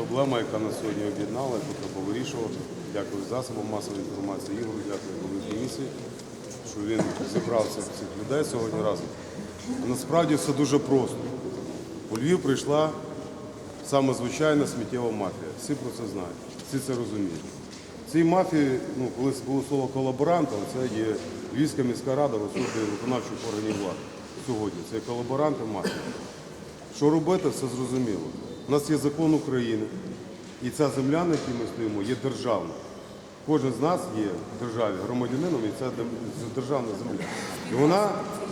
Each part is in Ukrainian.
проблема, яка нас сьогодні об'єднала, яку треба вирішувати. Дякую засобам масової інформації Ігорю, дякую голові комісії, що він зібрав цих людей сьогодні разом. Насправді все дуже просто. У Львів прийшла саме звичайна сміттєва мафія. Всі про це знають, всі це розуміють. Цій мафії, ну, коли було слово колаборант, але це є Львівська міська рада особі виконавчих органів влади сьогодні. Це є колаборанти мафії. Що робити, все зрозуміло. У нас є закон України, і ця земля, на якій ми стоїмо, є державна. Кожен з нас є в державі громадянином, і це державна земля. І вона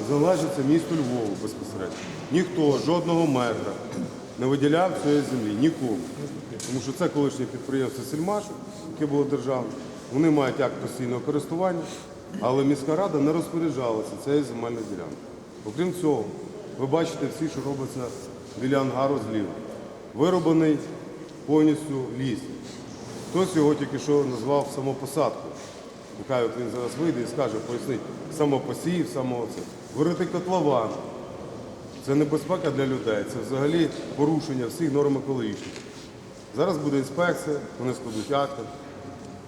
залежить це місту Львову безпосередньо. Ніхто, жодного метра не виділяв цієї землі, нікому. Тому що це колишнє підприємство Сільмаш, яке було державне. Вони мають акт постійного користування, але міська рада не розпоряджалася цією земельною ділянкою. Окрім цього, ви бачите всі, що робиться біля ангару зліва. Вироблений повністю ліс. Хтось його тільки що назвав самопосадкою. Нехай от він зараз вийде і скаже, пояснить, самопосів, само це. Вирити котлован. Це небезпека для людей, це взагалі порушення всіх норм екологічних. Зараз буде інспекція, вони складуть акти.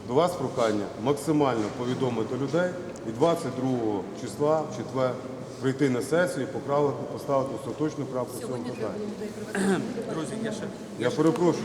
До вас прохання максимально повідомити людей і 22 числа, в четвер, прийти на сесію, і поставити остаточну крапку в цьому питанні. Друзі, я ще Я перепрошую.